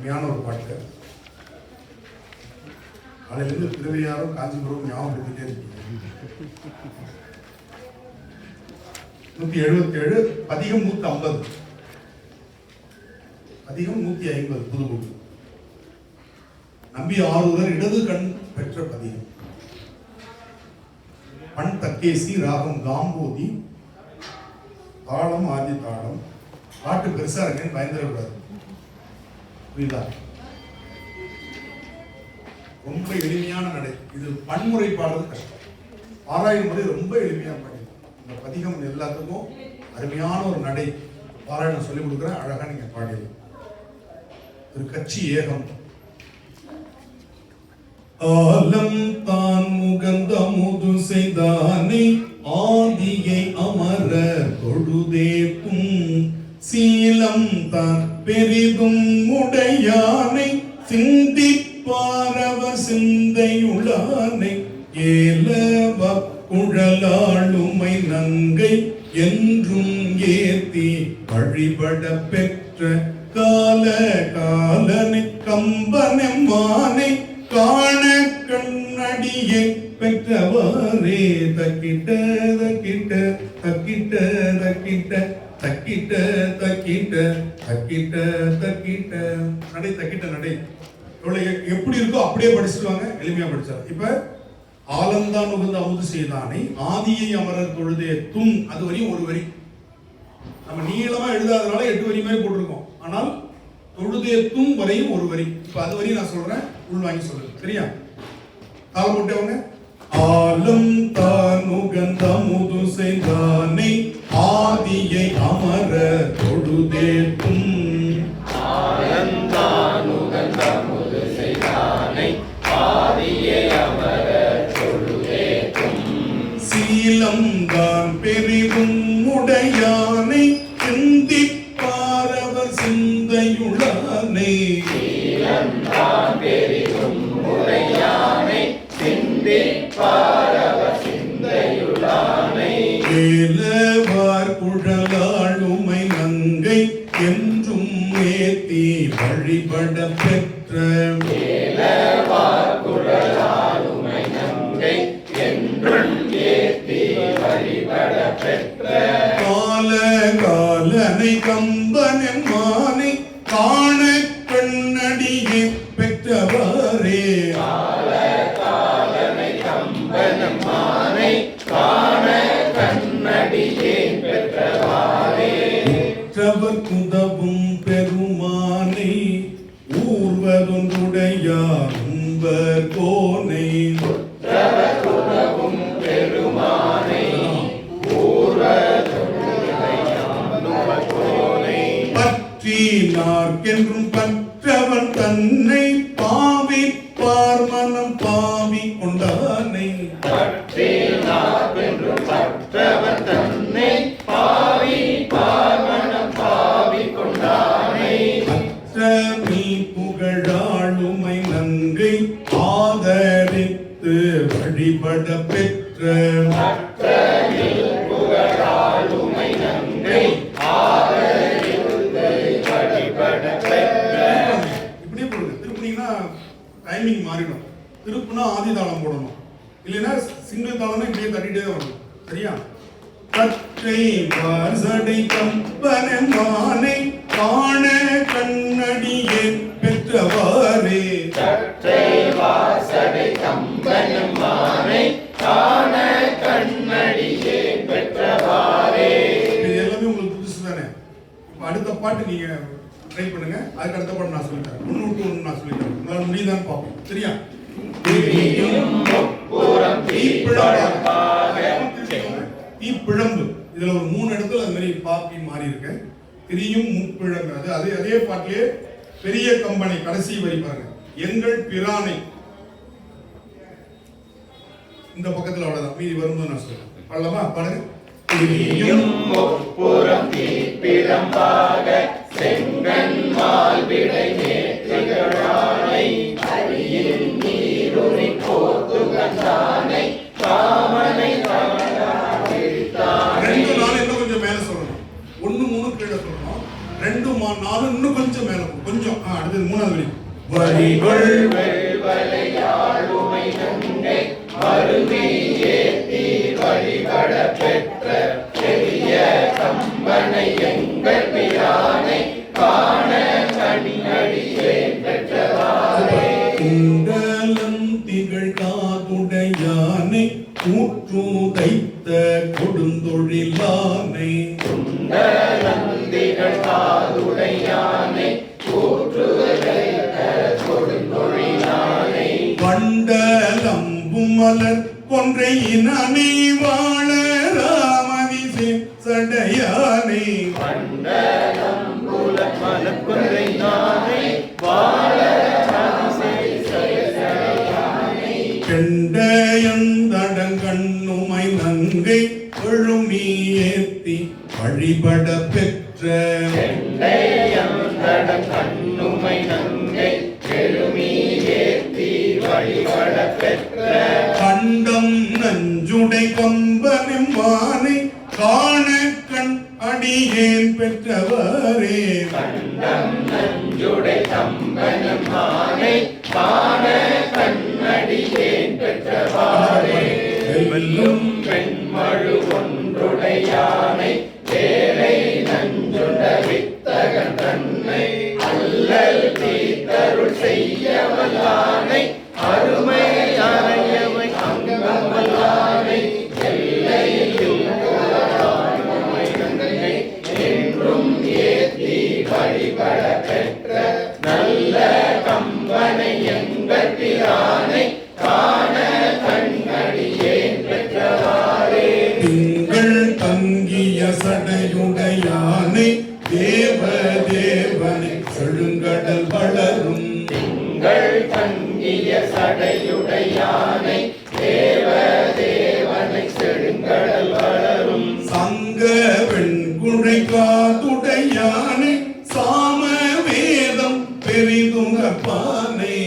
அருமையான ஒரு பாட்டு. அதிலிருந்து திருவையாரும் காஞ்சிபுரம் ஞாபகப்படுத்திட்டே இருக்கீங்க நூத்தி எழுபத்தி ஏழு அதிகம் நூத்தி ஐம்பது. அதிகம் நூத்தி ஐம்பது புது நம்பி ஆறுதல் இடது கண் பெற்ற பதிகம். பண் தக்கேசி ராகம் காம்போதி தாளம் ஆதி தாளம். பாட்டு பெருசா இருக்கேன்னு பயந்துடக்கூடாது. புரியுதா? ரொம்ப எளிமையான நடை. இது பன்முறை பாடுறது கஷ்டம். ஆறாயிரம் முறை ரொம்ப எளிமையா பாடிடும் இந்த பதிகம் எல்லாத்துக்கும் அருமையான ஒரு நடை. பாராயணம் சொல்லி கொடுக்குறேன். அழகா நீங்க பாடிடலாம் ஒரு கட்சி ஏகம். ஆலம் தான் முகந்த முது செய்தானை ஆதியை அமர தொழுதேக்கும் சீலம் தான் பெரிதும் உடையானை சிந்திப்பாரவர் சிந்தையுளானை ஏலவ குழலாளுமை நங்கை என்றும் ஏத்தி வழிபட பெற்ற கால காலனை கம்பனெம்மானை காண கண்ணடியை பெற்றவாறே தக்கிட்ட தக்கிட்ட தக்கிட்ட தக்கிட்ட. தக்கிட்ட தக்கிட்ட தக்கிட்ட தக்கிட்ட. நடை தக்கிட்ட நடை. இவ்வளோ எ- எப்படி இருக்கோ அப்படியே படிச்சுடுவாங்க எளிமையாக படிச்சாங்க இப்போ ஆலந்தான் உகந்த அமுது செய்தானை ஆதியை அமரர் தொழுதே தும் அது வரையும் ஒரு வரி. நம்ம நீளமாக எழுதாதனால எட்டு வரி மாதிரி போட்டிருக்கோம். ஆனால் தொழுதே தும் வரையும் ஒரு வரி. இப்போ அது வரையும் நான் சொல்கிறேன் உள் வாங்கி சொல்றேன் சரியா? காலம் போட்டவங்க ஆலம் தான் உரையானை நீலம்தான் பெரிதும் உரையானை சிந்திப்பாரவ சிந்தையுளானை வேலவார் குழலாளுமை நங்கை என்றும் ஏத்தி வழிபட பெற்ற வேலவார் வழிபட பெற்ற. இன்பர் போனே டைமிங் மாறிடும். திருப்புனா ஆதி தாளம் போடணும். இல்லைன்னா சிங்கிள் தாளம்னா இப்படியே தட்டிட்டே வரணும். சரியா? கற்றை வாசடை கம்பன மானை காண கண்ணடியே பெற்றவாறே. இது எல்லாமே உங்களுக்கு புதுசு தானே? இப்போ அடுத்த பாட்டு நீங்க ட்ரை பண்ணுங்க. அதுக்கு அடுத்த பாட்டு நான் சொல்லித்தரேன். ஒன்று விட்டு ஒன்று நான் சொல்லித்தரேன். முடியுதான்னு பார்ப்போம். சரியா? தீப்பிழம்பு இதுல ஒரு மூணு இடத்துல அது மாதிரி பாப்பி மாறி இருக்கு. திரியும் முப்பிழம்பு. அது அதே அதே பாட்டிலே பெரிய கம்பெனி கடைசி வரி பாருங்க. எங்கள் பிரானை. இந்த பக்கத்துல அவ்வளவுதான். மீதி வரும்போது நான் சொல்றேன். பல்லவா பாருங்க. திரியும் முப்புறம் தீப்பிழம்பாக அடுத்தது மூணாவது வரி. வடிகொள் பொன்றையினி வாழ ராமதிசை சடையானை கண்டயந்தடங்கண்ணுமை நங்கை கொழுமி ஏத்தி வழிபட பெற்ற வெல்லும் பெண்மழு ஒன்றுடையார். உடையானை சாம வேதம் பெரிதுங்கப்பானை.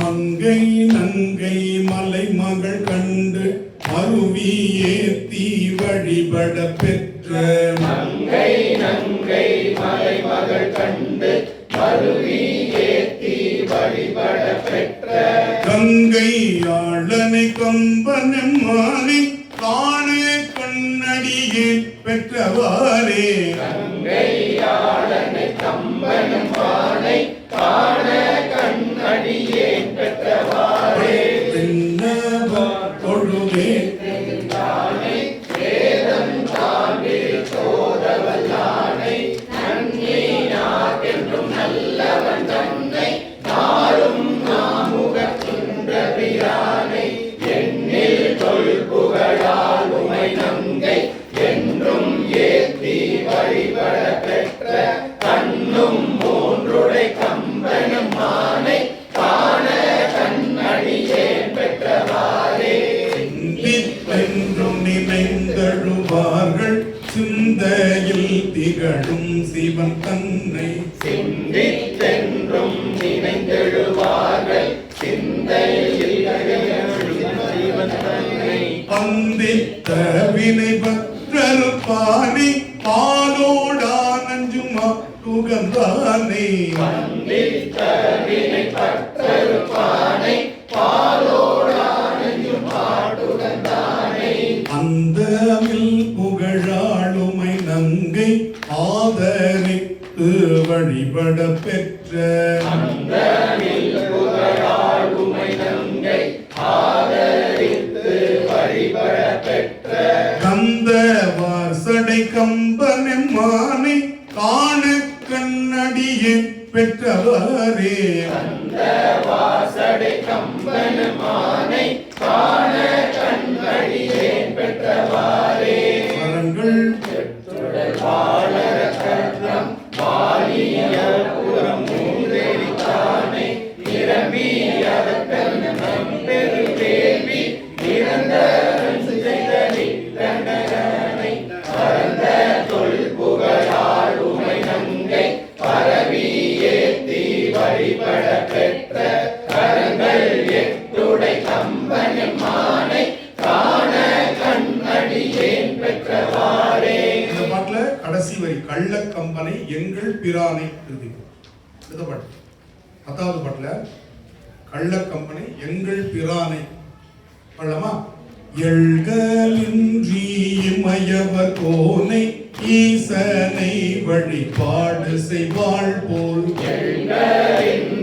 மங்கை நங்கை மலை மகள் கண்டு அருவி ஏத்தி வழிபட பெற்ற மங்கை நங்கை மலை மகள் கண்டு அருவி ஏத்தி வழிபட பெற்ற கங்கை ஆளனை கம்பனம் மாறி சிவன் தன்னை சிந்தித்தென்றும் நினைந்தெழுவார்கள் சிந்தையில் சிவன் தன்னை பந்தித்த வினை பற்றருப்பாணி பாலோடா நஞ்சுமா துகந்தானே பந்தித்த வினை பற்றருப்பாணி பாலோட வழிபட பெற்ற கந்த வாசடை கம்பனை மானை காண கண்ணடியை பெற்றவரே வாசடை கம்பன மானை காண பெற்றவாரே. மரங்கள் கள்ளக்கம்பனை கள்ள கம்பனை எங்கள் பிரானை இறுதி இந்த பாட்டு. பத்தாவது பாட்டுல கள்ள கம்பனை எங்கள் பிரானை பள்ளமா எழ்கலின்றி இமயவர் கோனை ஈசனை வழிபாடு செய்வாள் போல். எங்களின்றி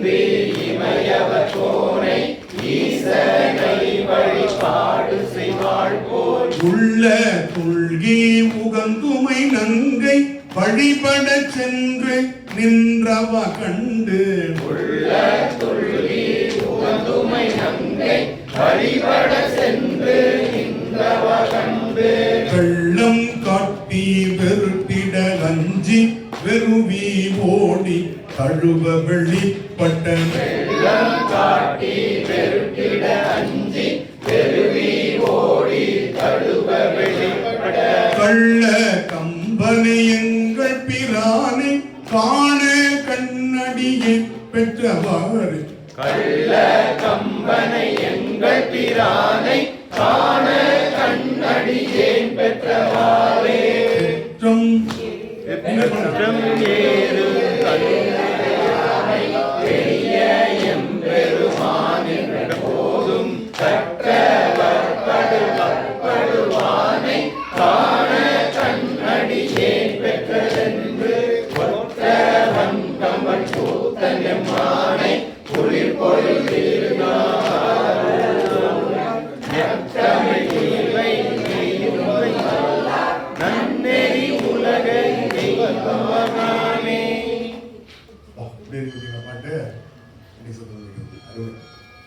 அஞ்சி வெறுவி ஓடி தழுவ வெளிப்பட்ட காட்டி வெறுப்பிட அஞ்சி பெருவி ஓடி தடுவ வெளிப்பட கள்ள கம்பனை எங்கள் பிரானை காண கண்ணடியை பெற்றவாறு கள்ள கம்பனை